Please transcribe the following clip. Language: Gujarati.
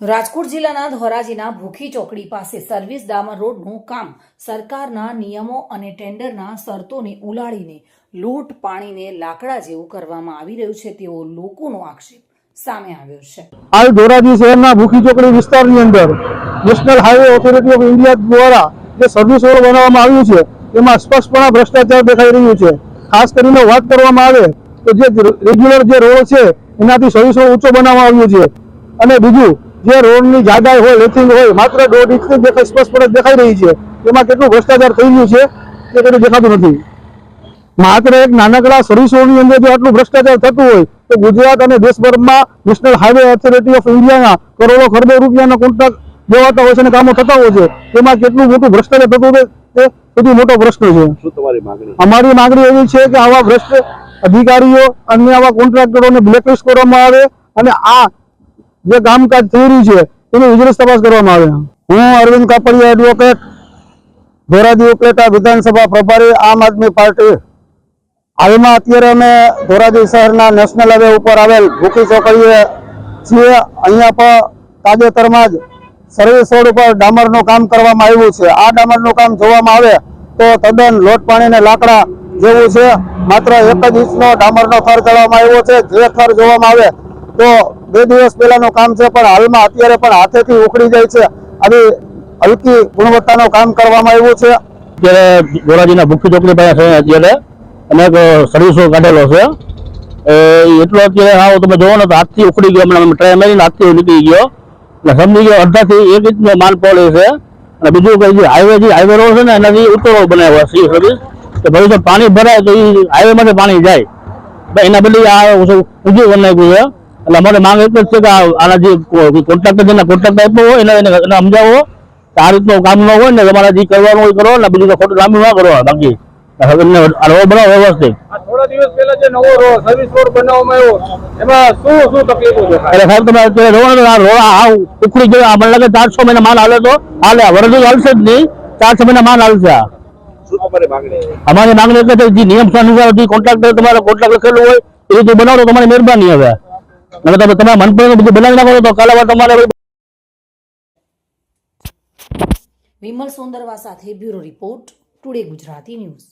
રાજકોટ જિલ્લાના ધોરાજીના ભૂખી ચોકડી પાસે સર્વિસ ડામર રોડનું કામ. સરકારના નિયમો અને ટેન્ડરના શરતોને ઉલાડીને લૂંટ પાણીને લાકડા જેવું કરવામાં આવી રહ્યું છે તેવો લોકોનો આક્ષેપ સામે આવ્યો છે. હાલ ધોરાજી શહેરના ભૂખી ચોકડી વિસ્તારની અંદર national highway authority of India દ્વારા જે સર્વિસ રોડ બનાવવામાં આવ્યું છે, એમાં સ્પષ્ટપણે ભ્રષ્ટાચાર દેખાઈ રહ્યું છે. ખાસ કરીને વાત કરવામાં આવે તો જે રેગ્યુલર જે રોડ છે, એનાથી સર્વિસ રોડ ઊંચો બનાવવામાં આવ્યો છે. અને બીજું જે રોડની જાડાઈ હોય લેથિંગ હોય માત્ર દોઢ ઇંચની દેખાય સ્પષ્ટપણે દેખાઈ રહી છે. એમાં કેટલું ભ્રષ્ટાચાર થઈ ગયું છે એ કદી દેખાતું નથી. માત્ર એક નાનકડા સર્વિસ રોડની અંદર જો આટલું ભ્રષ્ટાચાર થતું હોય તો ગુજરાત અને દેશભરમાં નેશનલ હાઈવે ઓથોરિટી ઓફ ઇન્ડિયાના કરોડો ખરબો રૂપિયાના કોન્ટ્રાક્ટ દેવાતા હોય છે અને કામો થતા હોય છે. એમાં કેટલું મોટું ભ્રષ્ટાચાર થતું હોય એ સૌથી મોટો પ્રશ્ન છે. અમારી માંગણી એવી છે કે આવા ભ્રષ્ટ અધિકારીઓ અને આવા કોન્ટ્રાક્ટરોને બ્લેકલિસ્ટ કરવામાં આવે અને આ જે કામકાજ થઈ રહ્યું છે, એની વિજિલન્સ તપાસ કરવામાં આવે. હું અરવિંદ કાપડિયા એડવોકેટ ધોરાજી ઉપલેટા વિધાનસભા પ્રભારી, આમ આદમી પાર્ટી. હાલમાં અત્યારે અમે ધોરાજી શહેરના નેશનલ હાઈવે ઉપર આવેલ ભૂખી ચોકડીએ છીએ. અહીંયા પણ તાજેતરમાં જ સર્વિસ રોડ ઉપર ડામરનું કામ કરવામાં આવ્યું છે. આ ડામરનું કામ જોવામાં આવે તો તદ્દન લોટ પાણીને લાકડા જેવું છે. માત્ર એક જ ઇંચનો ડામરનો થર ચડવામાં આવ્યો છે. જે થર જોવામાં આવે તો બે દિવસ પહેલાનું કામ છે, પણ હાલમાં અત્યારે પણ હાથેથી ઉખડી જાય છે. આવી હલકી ગુણવત્તાનું કામ કરવામાં આવ્યું છે. અત્યારે ધોરાજીના ભૂખી ચોકડી પાસે છે અત્યારે. અનેક સર્વિસો કાઢેલો છે. એટલો અત્યારે આવો તમે જોવો ને તો હાથથી ઉખડી ગયો. હમણાં ટ્રાય મારીને હાથથી નીકળી ગયો. એટલે સમજી ગયો, અડધાથી એક ઇંચનો માલ પડે છે. અને બીજું કઈ જે હાઈવે જે હાઈવે રોડ છે ને, એનાથી ઉત્તર રોડ બનાવ્યો સી સર્વિસ કે ભવિષ્ય પાણી ભરાય તો એ હાઈવે માંથી પાણી જાય. તો એના બદલે આ ઊંચું બનાવ્યું છે. એટલે અમારે માંગ એક જ છે કે આના જે કોન્ટ્રાક્ટર જેના કોન્ટ્રાક્ટ આપ્યો હોય એને એને સમજાવો કે આ રીતનું કામ ન હોય ને તમારે જે કરવાનું હોય કરો ને બીજું તો ખોટું લાંબુ ના કરો બાકી. આ રોડ બનાવો વ્યવસ્થિત. થોડા દિવસ પહેલા જે નવો રોડ સર્વિસ રોડ બનાવવામાં આવ્યો એમાં શું શું તકલીફો છે એટલે સાહેબ તમે અત્યારે આ રોડ આ ઉખડી ગયો આ મને લાગે ચારસો મહિના માલ હાલે તો હાલે. વરદી હાલશે જ નહીં. ચારસો મહિના માલ હાલશે અમારી માંગણી એટલે જે નિયમ અનુસાર જે કોન્ટ્રાક્ટર તમારે કોન્ટ્રાક્ટ લખેલું હોય એ રીતે બનાવો તો તમારી મહેરબાની હવે. અને તમે તમારા મનપસંદ બધું બનાવી નાખો તો કાલે વાર તમારે વિમલ સુંદરવા સાથે bureau report, today Gujarati news.